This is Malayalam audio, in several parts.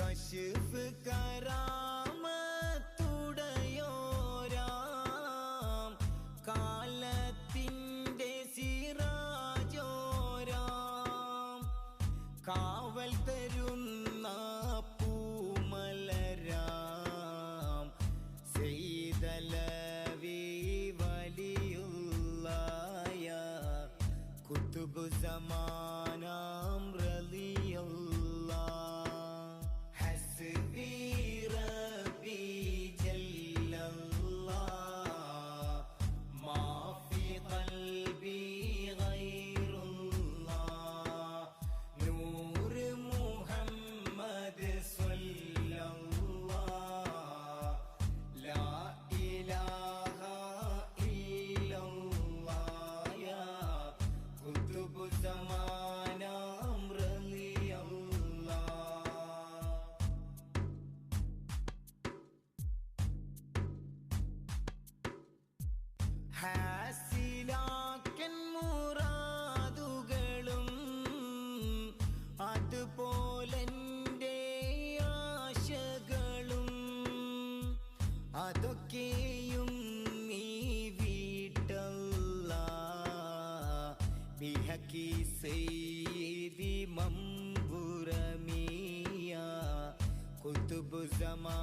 കശിഫ് കരാമത്തുടയോരാം. കാലത്തിന്റെ സിറാജോരാം. കാവൽ തരുന്ന പൂമലരാം. സെയ്തലവി വലിയുള്ളായ കുത്തുബു സമാ അതൊക്കെയും നീ വീട്ടല്ല. ബിഹക്കി സെയ്തി മമ്പുറമിയ കുത്തുബുസമാ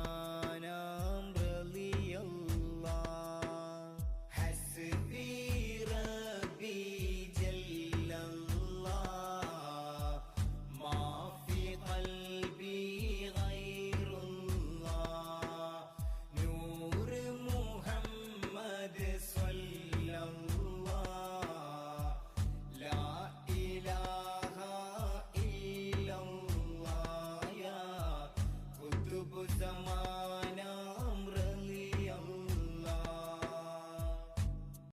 this